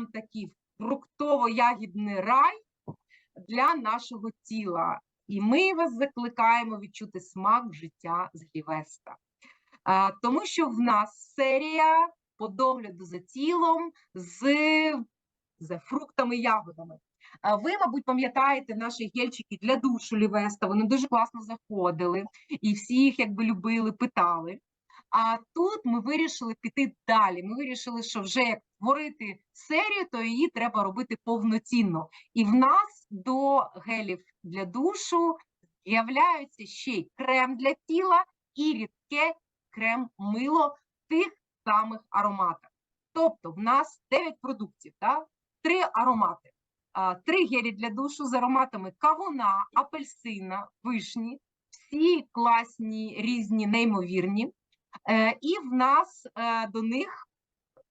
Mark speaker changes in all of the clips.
Speaker 1: там такий фруктово-ягідний рай для нашого тіла. І ми вас закликаємо відчути смак життя з Лівеста. Тому що в нас серія по догляду за тілом з, з фруктами і ягодами. Ви, мабуть, пам'ятаєте наші гельчики для душу Лівеста. Вони дуже класно заходили і всі їх якби любили, питали. А тут ми вирішили піти далі. Ми вирішили, що вже як створити серію, то її треба робити повноцінно. І в нас до гелів для душу з'являються ще й крем для тіла і рідке крем-мило тих самих ароматах. Тобто в нас 9 продуктів, да? 3 аромати. Три гелі для душу з ароматами кавуна, апельсина, вишні, всі класні, різні, неймовірні. Е, І в нас е, до них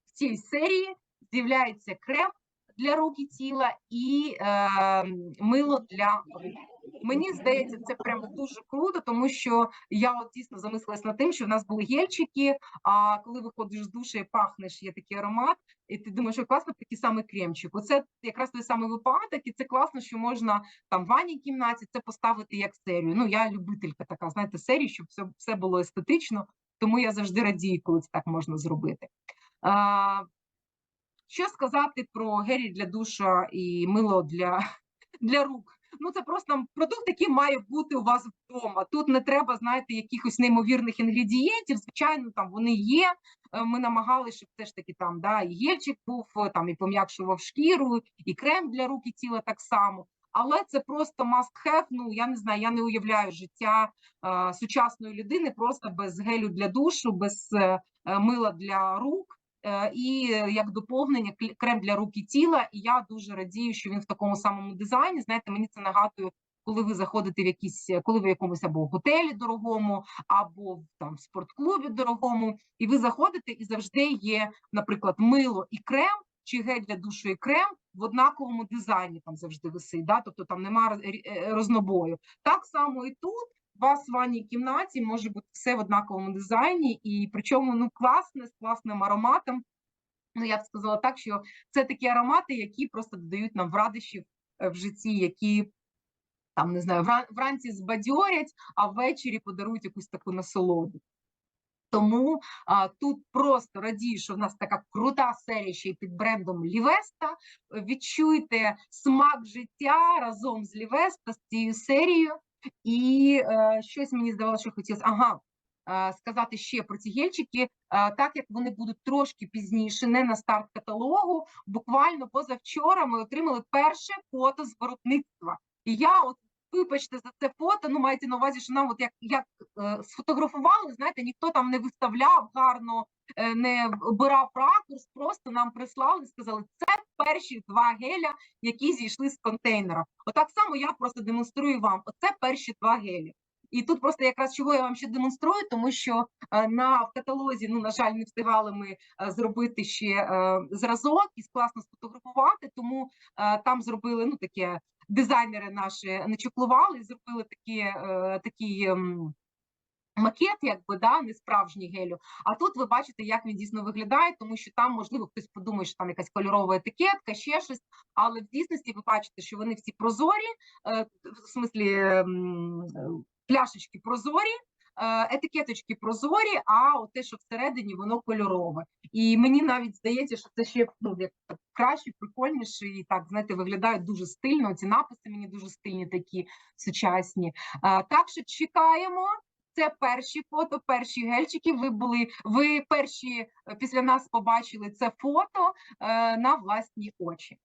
Speaker 1: в цій серії з'являється крем для рук і тіла і е, мило для рук. Мені здається, це прямо дуже круто, тому що я от дійсно замислилась над тим, що в нас були гельчики. А коли виходиш з душу і пахнеш, є такий аромат, і ти думаєш, що класно такий самий кремчик. Оце якраз той самий випадок, і це класно, що можна там в ванній кімнаті це поставити як серію. Ну я любителька така, знаєте, серії, щоб все, все було естетично. Тому я завжди радію, коли це так можна зробити. А, Що сказати про гелі для душа і мило для, для рук? Ну, це просто продукт, який має бути у вас вдома. Тут не треба, знаєте, якихось неймовірних інгредієнтів. Звичайно, там вони є. Е, Ми намагалися, щоб все ж таки там да, і гельчик був, е, там і пом'якшував шкіру, і крем для рук і тіла так само. Але це просто must have, Ну я не знаю, я не уявляю життя е, сучасної людини просто без гелю для душу, без е, е, мила для рук. Е, І як доповнення крем для рук і тіла. І я дуже радію, що він в такому самому дизайні. Знаєте, мені це нагадує, коли ви заходите в якісь, коли ви в якомусь або готелі дорогому, або там в спортклубі дорогому, і ви заходите, і завжди є, наприклад, мило і крем. Чи гель для душу і крем в однаковому дизайні там завжди висить, да? тобто там немає рознобою. Так само і тут у вас в ванній кімнаті може бути все в однаковому дизайні, і причому ну класне з класним ароматом. Ну я б сказала так, що це такі аромати, які просто додають нам в радощів е, в житті, які там не знаю, вранці збадьорять, а ввечері подарують якусь таку насолоду. Тому а, тут просто радію, що в нас така крута серія ще й під брендом Лівеста. Відчуйте смак життя разом з Лівеста з цією серією. І е, щось мені здавалося, що хотілося. Ага, е, сказати ще про ці гельчики, е, так як вони будуть трошки пізніше, не на старт каталогу. Буквально позавчора ми отримали перше фото з виробництва. І я от вибачте за це фото. Ну маєте на увазі, що нам от як, як е, сфотографували, знаєте, ніхто там не виставляв гарно, е, не обирав ракурс, просто нам прислали, сказали, це перші два геля, які зійшли з контейнера. Отак само я просто демонструю вам. Оце перші два гелі. І тут просто якраз чого я вам ще демонструю, тому що е, на в каталозі, ну на жаль, не встигали ми е, зробити ще е, зразок і класно сфотографувати. Тому е, там зробили ну таке дизайнери наші начеклували, зробили такі, такі. ем, макет, якби да, не справжній гелю. А тут ви бачите, як він дійсно виглядає, тому що там, можливо, хтось подумає, що там якась кольорова етикетка, ще щось. Але в дійсності ви бачите, що вони всі прозорі, е, в смислі ем, е, пляшечки прозорі. Е, Етикеточки прозорі, а от те, що всередині, воно кольорове. І мені навіть здається, що це ще ну, краще, прикольніше, і так знаєте, виглядають дуже стильно. Ці написи мені дуже стильні, такі сучасні. Так що чекаємо. Це перші фото, перші гельчики. Ви були, ви перші е, після нас побачили це фото е, на власні очі.